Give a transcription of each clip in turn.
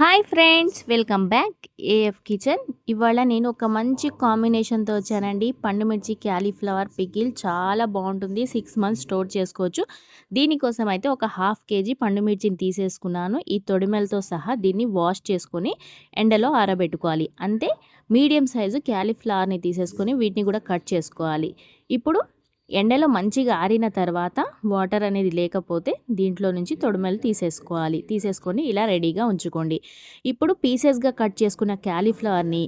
Hi friends welcome back AF kitchen ఇవాళ నేను ఒక మంచి కాంబినేషన్తో వచ్చానండి. పండు మిర్చి క్యాలీఫ్లవర్ పికిల్ చాలా బాగుంటుంది. సిక్స్ మంత్స్ స్టోర్ చేసుకోవచ్చు. దీనికోసం అయితే ఒక హాఫ్ కేజీ పండు మిర్చిని తీసేసుకున్నాను. ఈ తొడిమెలతో సహా దీన్ని వాష్ చేసుకొని ఎండలో ఆరబెట్టుకోవాలి. అంతే మీడియం సైజు క్యాలీఫ్లవర్ని తీసేసుకొని వీటిని కూడా కట్ చేసుకోవాలి. ఇప్పుడు ఎండలో మంచిగా ఆరిన తర్వాత వాటర్ అనేది లేకపోతే దీంట్లో నుంచి తొడిమెలు తీసేసుకోవాలి. తీసేసుకొని ఇలా రెడీగా ఉంచుకోండి. ఇప్పుడు పీసెస్గా కట్ చేసుకున్న క్యాలీఫ్లవర్ని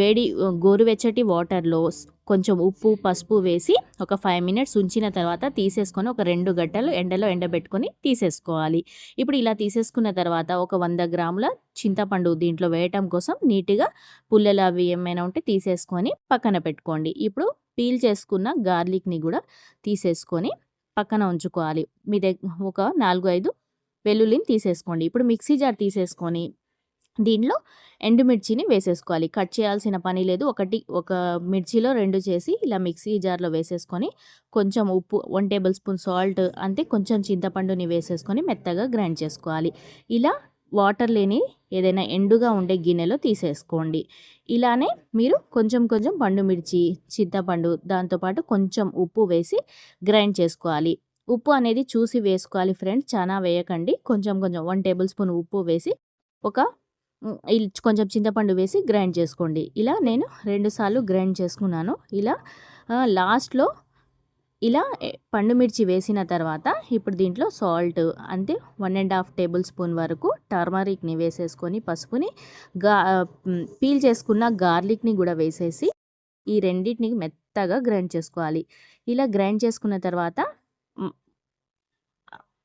వేడి గోరువెచ్చటి వాటర్లో కొంచెం ఉప్పు పసుపు వేసి ఒక ఫైవ్ మినిట్స్ ఉంచిన తర్వాత తీసేసుకొని ఒక రెండు గంటలు ఎండలో ఎండబెట్టుకొని తీసేసుకోవాలి. ఇప్పుడు ఇలా తీసేసుకున్న తర్వాత ఒక వంద గ్రాముల చింతపండు దీంట్లో వేయటం కోసం నీట్గా పుల్లలు అవి ఏమైనా ఉంటే తీసేసుకొని పక్కన పెట్టుకోండి. ఇప్పుడు పీల్ చేసుకున్న గార్లిక్ని కూడా తీసేసుకొని పక్కన ఉంచుకోవాలి. మీ దగ్గర ఒక నాలుగు ఐదు వెల్లుల్లిని తీసేసుకోండి. ఇప్పుడు మిక్సీ జార్ తీసేసుకొని దీనిలో ఎండుమిర్చిని వేసేసుకోవాలి. కట్ చేయాల్సిన పని లేదు. ఒకటి ఒక మిర్చిలో రెండు చేసి ఇలా మిక్సీ జార్లో వేసేసుకొని కొంచెం ఉప్పు వన్ టేబుల్ స్పూన్ సాల్ట్ అంతే కొంచెం చింతపండుని వేసేసుకొని మెత్తగా గ్రైండ్ చేసుకోవాలి. ఇలా వాటర్ లేని ఏదైనా ఎండుగా ఉండే గిన్నెలో తీసేసుకోండి. ఇలానే మీరు కొంచెం కొంచెం పండు మిర్చి చింతపండు దాంతోపాటు కొంచెం ఉప్పు వేసి గ్రైండ్ చేసుకోవాలి. ఉప్పు అనేది చూసి వేసుకోవాలి ఫ్రెండ్స్ చాలా వేయకండి. కొంచెం కొంచెం వన్ టేబుల్ స్పూన్ ఉప్పు వేసి ఒక కొంచెం చింతపండు వేసి గ్రైండ్ చేసుకోండి. ఇలా నేను రెండుసార్లు గ్రైండ్ చేసుకున్నాను. ఇలా లాస్ట్లో ఇలా పండు మిర్చి వేసిన తర్వాత ఇప్పుడు దీంట్లో సాల్ట్ అంతే one and half tablespoon వరకు టర్మరిక్ని వేసేసుకొని పసుపుని గా పీల్ చేసుకున్న గార్లిక్ని కూడా వేసేసి ఈ రెండింటిని మెత్తగా గ్రైండ్ చేసుకోవాలి. ఇలా గ్రైండ్ చేసుకున్న తర్వాత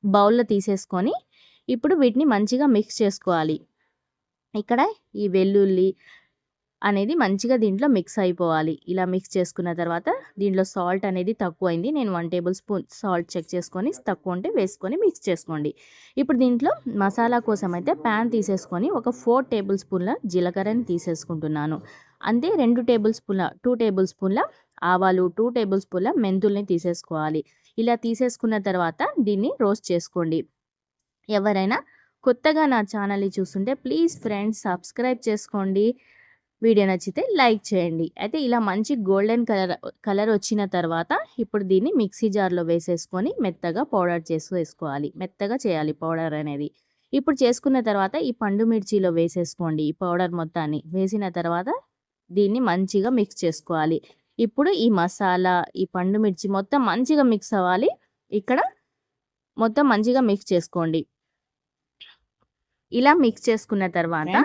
బౌల్లో తీసేసుకొని ఇప్పుడు వీటిని మంచిగా మిక్స్ చేసుకోవాలి. ఇక్కడ ఈ వెల్లుల్లి అనేది మంచిగా దీంట్లో మిక్స్ అయిపోవాలి. ఇలా మిక్స్ చేసుకున్న తర్వాత దీంట్లో సాల్ట్ అనేది తక్కువైంది. నేను one tablespoon salt check చేసుకొని తక్కువ ఉంటే వేసుకొని మిక్స్ చేసుకోండి. ఇప్పుడు దీంట్లో మసాలా కోసం అయితే ప్యాన్ తీసేసుకొని ఒక ఫోర్ టేబుల్ స్పూన్ల జీలకర్రని తీసేసుకుంటున్నాను. అంతే రెండు టేబుల్ స్పూన్ల టూ టేబుల్ స్పూన్ల ఆవాలు టూ టేబుల్ స్పూన్ల మెంతుల్ని తీసేసుకోవాలి. ఇలా తీసేసుకున్న తర్వాత దీన్ని రోస్ట్ చేసుకోండి. ఎవరైనా కొత్తగా నా ఛానల్ని చూస్తుంటే ప్లీజ్ ఫ్రెండ్స్ సబ్స్క్రైబ్ చేసుకోండి. వీడియో నచ్చితే లైక్ చేయండి. అయితే ఇలా మంచి గోల్డెన్ కలర్ కలర్ వచ్చిన తర్వాత ఇప్పుడు దీన్ని మిక్సీ జార్లో వేసేసుకొని మెత్తగా పౌడర్ చేసి వేసుకోవాలి మెత్తగా చేయాలి పౌడర్ అనేది. ఇప్పుడు చేసుకున్న తర్వాత ఈ పండు మిర్చిలో వేసేసుకోండి ఈ పౌడర్ మొత్తాన్ని. వేసిన తర్వాత దీన్ని మంచిగా మిక్స్ చేసుకోవాలి. ఇప్పుడు ఈ మసాలా ఈ పండు మిర్చి మొత్తం మంచిగా మిక్స్ అవ్వాలి. ఇక్కడ మొత్తం మంచిగా మిక్స్ చేసుకోండి. ఇలా మిక్స్ చేసుకున్న తర్వాత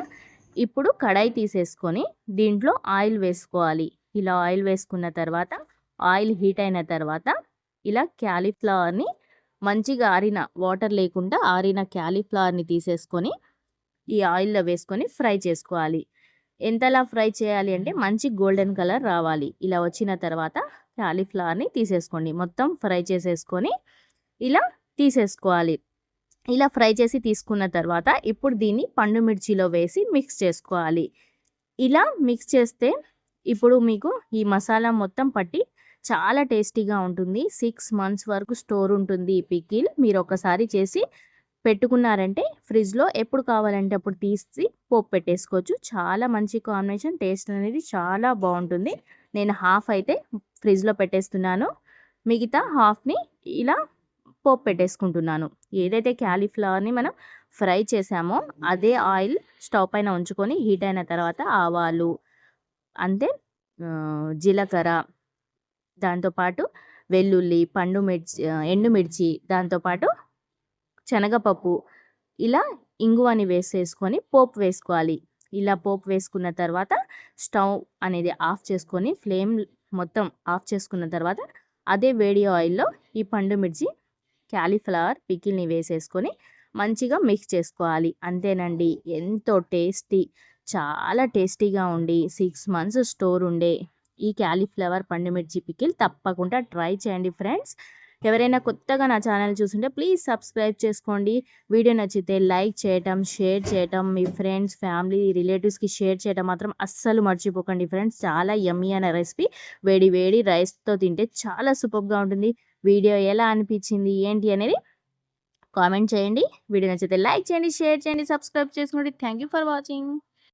ఇప్పుడు కడాయి తీసేసుకొని దీంట్లో ఆయిల్ వేసుకోవాలి. ఇలా ఆయిల్ వేసుకున్న తర్వాత ఆయిల్ హీట్ అయిన తర్వాత ఇలా క్యాలీఫ్లవర్ని మంచిగా ఆరిన వాటర్ లేకుండా ఆరిన క్యాలీఫ్లవర్ని తీసేసుకొని ఈ ఆయిల్లో వేసుకొని ఫ్రై చేసుకోవాలి. ఎంతలా ఫ్రై చేయాలి అంటే మంచి గోల్డెన్ కలర్ రావాలి. ఇలా వచ్చిన తర్వాత క్యాలీఫ్లవర్ని తీసేసుకోండి. మొత్తం ఫ్రై చేసేసుకొని ఇలా తీసేసుకోవాలి. ఇలా ఫ్రై చేసి తీసుకున్న తర్వాత ఇప్పుడు దీన్ని పండు మిర్చిలో వేసి మిక్స్ చేసుకోవాలి. ఇలా మిక్స్ చేస్తే ఇప్పుడు మీకు ఈ మసాలా మొత్తం పట్టి చాలా టేస్టీగా ఉంటుంది. సిక్స్ మంత్స్ వరకు స్టోర్ ఉంటుంది ఈ పికిల్. మీరు ఒకసారి చేసి పెట్టుకున్నారంటే ఫ్రిడ్జ్లో ఎప్పుడు కావాలంటే అప్పుడు తీసి పోపు పెట్టేసుకోవచ్చు. చాలా మంచి కాంబినేషన్. టేస్ట్ అనేది చాలా బాగుంటుంది. నేను హాఫ్ అయితే ఫ్రిడ్జ్లో పెట్టేస్తున్నాను. మిగతా హాఫ్ని ఇలా పోపు పెట్టేసుకుంటున్నాను. ఏదైతే క్యాలీఫ్లవర్ని మనం ఫ్రై చేసామో అదే ఆయిల్ స్టవ్ పైన ఉంచుకొని హీట్ అయిన తర్వాత ఆవాలు అంతే జీలకర్ర దాంతోపాటు వెల్లుల్లి పండు మిర్చి ఎండుమిర్చి దాంతోపాటు శనగపప్పు. ఇలా ఇంగువని వేసేసుకొని పోపు వేసుకోవాలి. ఇలా పోపు వేసుకున్న తర్వాత స్టవ్ అనేది ఆఫ్ చేసుకొని ఫ్లేమ్ మొత్తం ఆఫ్ చేసుకున్న తర్వాత అదే వేడి ఆయిల్లో ఈ పండు మిర్చి క్యాలీఫ్లవర్ పికిల్ని వేసేసుకొని మంచిగా మిక్స్ చేసుకోవాలి. అంతేనండి. ఎంతో టేస్టీ చాలా టేస్టీగా ఉండి సిక్స్ మంత్స్ స్టోర్ ఉండే ఈ క్యాలీఫ్లవర్ పండుమిర్చి పికిల్ తప్పకుండా ట్రై చేయండి ఫ్రెండ్స్. ఎవరైనా కొత్తగా నా ఛానల్ చూస్తుంటే ప్లీజ్ సబ్స్క్రైబ్ చేసుకోండి. వీడియో నచ్చితే లైక్ చేయటం షేర్ చేయటం మీ ఫ్రెండ్స్ ఫ్యామిలీ రిలేటివ్స్కి షేర్ చేయటం మాత్రం అస్సలు మర్చిపోకండి ఫ్రెండ్స్. చాలా యమ్మీ అనే రెసిపీ. వేడి వేడి రైస్తో తింటే చాలా సూపర్గా ఉంటుంది. వీడియో ఎలా అనిపించింది ఏంటి అనేది కామెంట్ చేయండి. వీడియో నచ్చితే లైక్ చేయండి షేర్ చేయండి సబ్స్క్రైబ్ చేసుకోండి. Thank you for watching.